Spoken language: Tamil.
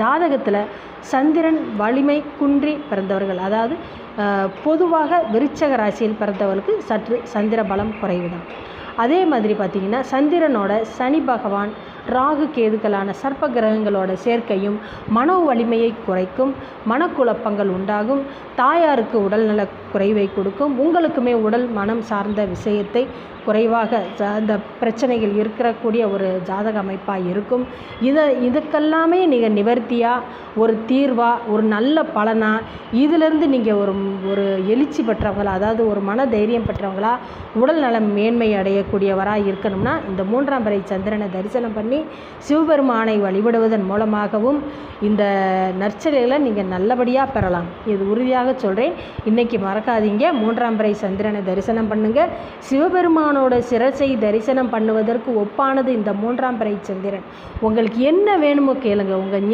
ஜாதகத்தில் சந்திரன் வலிமை குன்றி பிறந்தவர்கள். அதாவது பொதுவாக விருச்சக ராசியில் பிறந்தவர்களுக்கு சற்று சந்திர பலம் குறைவு தான் அதே மாதிரி பார்த்திங்கன்னா சந்திரனோட சனி பகவான் ராகு கேதுக்களான சர்ப்ப கிரகங்களோட சேர்க்கையும் மனோ வலிமையை குறைக்கும் மனக்குழப்பங்கள் உண்டாகும் தாயாருக்கு உடல்நல குறைவை கொடுக்கும். உங்களுக்குமே உடல் மனம் சார்ந்த விஷயத்தை குறைவாக அந்த பிரச்சனைகள் இருக்கக்கூடிய ஒரு ஜாதக அமைப்பாக இருக்கும். இதை இதுக்கெல்லாமே நீங்கள் நிவர்த்தியாக ஒரு தீர்வாக ஒரு நல்ல பலனாக இதிலிருந்து நீங்கள் ஒரு ஒரு எழுச்சி பெற்றவங்களா? அதாவது ஒரு மன தைரியம் பெற்றவங்களா? உடல் நலம் மேன்மை அடையக்கூடியவராக இருக்கணும்னா இந்த மூன்றாம் பறை சந்திரனை தரிசனம் பண்ணி சிவபெருமானை வழிபடுவதன் மூலமாகவும் இந்த நற்செயல்களை நீங்கள் நல்லபடியாக பெறலாம். இது உறுதியாக சொல்கிறேன் இன்றைக்கி மறக்காதீங்க. மூன்றாம் பிறை சந்திரனை தரிசனம் பண்ணுங்கள் சிவபெருமானோட சிரசை தரிசனம் பண்ணுவதற்கு ஒப்பானது இந்த மூன்றாம் பிறை சந்திரன். உங்களுக்கு என்ன வேணுமோ கேளுங்க. உங்கள்